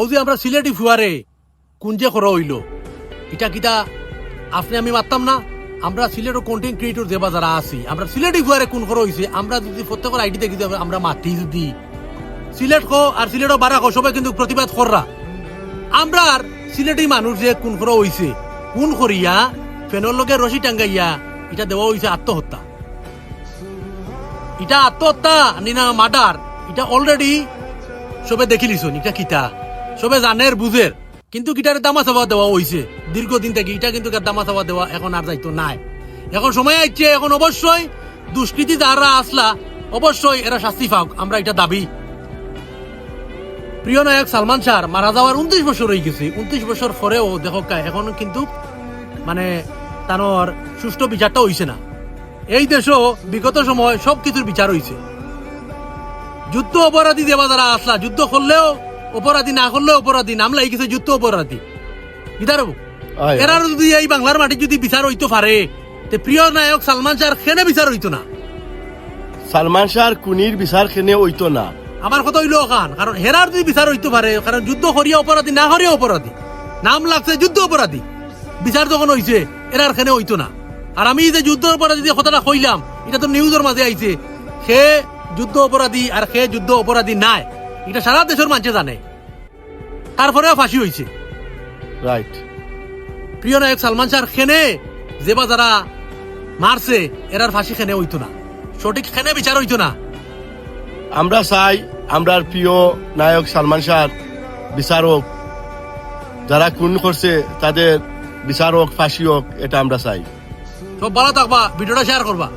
ও যে আমরা সিলেটি ফুয়ারে, কুঞ্জে করা হইল। এটা কিটা আপনি আমি মারতাম না, আমরা সিলেটের কন্টেন্ট ক্রিয়েটর দেবা যারা আছি। আমরা সিলেটি ফুয়ারে কোন করা হইছে, আমরা যদি প্রত্যেকের আইডি দেখি আমরা মাতি যদি। সিলেট কো আর সিলেটও বারা কো সবাই কিন্তু প্রতিবাদ কররা আমরা আর সিলেটি মানুষ যে কোন করা হইছে, কোন করিয়া ফেনের লগে রশি টাঙ্গাইয়া এটা দেওয়া হইছে আত্মহত্যা। এটা আত্মহত্যা, নিনা মার্ডার এটা অলরেডি সবে দেখি লিছুন এটা কিতা? সবে জানের বুঝের। কিন্তু গিটারে দামা চাবা দেওয়া হইছে। দীর্ঘদিন থেকে এটা কিন্তু দামা চাবা দেওয়া এখন আর যাইতো নাই। এখন সময় আইছে, এখন অবশ্যই দুষ্কৃতি যারা আসলা, অবশ্যই এরা শাস্তি পাওক আমরা এটা দাবি। প্রিয় নায়ক সালমান শাহ, মারা যাওয়ার উনত্রিশ বছর হয়ে গেছে। উনত্রিশ বছর পরেও দেখো এখন কিন্তু মানে তানোর সুষ্ঠু বিচারটা হইছে না। এই দেশও বিগত সময় সব কিছুর বিচার হইছে। যুদ্ধ অপরাধী দেবা যারা আসলা, যুদ্ধ করলেও অপরাধী না করলেও অপরাধী নাম লাগি গেছে যুদ্ধ অপরাধী। গিদারবু আয়। এরার যদি এই বাংলার মাটি যদি বিচার হইতো পারে তে প্রিয় নায়ক সালমান শাহ খেনে বিচার হইতো না? সালমান শাহর কুনির বিচার খেনে ওইতো না? আমার কথা হইল খান কারণ হেরার যদি বিচার হইতে পারে কারণ যুদ্ধ করিয়া অপরাধী না করিয়া অপরাধী নাম লাগছে যুদ্ধ অপরাধী বিচার যখন হইছে এরার খেনে হইতো না। আর আমি যে যুদ্ধ অপরাধী যে কথাটা কইলাম এটা তো নিউজের মাঝে আইছে সে যুদ্ধ অপরাধী আর সে যুদ্ধ অপরাধী নাই। এটা সারা দেশের মানুষে জানে। তারপরেও ফাঁসি হইছে রাইট প্রিয় নায়ক সালমান শাহ খেনে যে বা যারা মারছে এরার ফাঁসি খেনে হইতো না। সঠিক খেনে বিচার হইতো না। আমরা চাই আমরার প্রিয় নায়ক সালমান শাহ বিচারক যারা খুন করছে তাদের বিচারক ফাঁসি হোক এটা আমরা চাই। সব ভালো থাকবা ভিডিওটা শেয়ার করবা।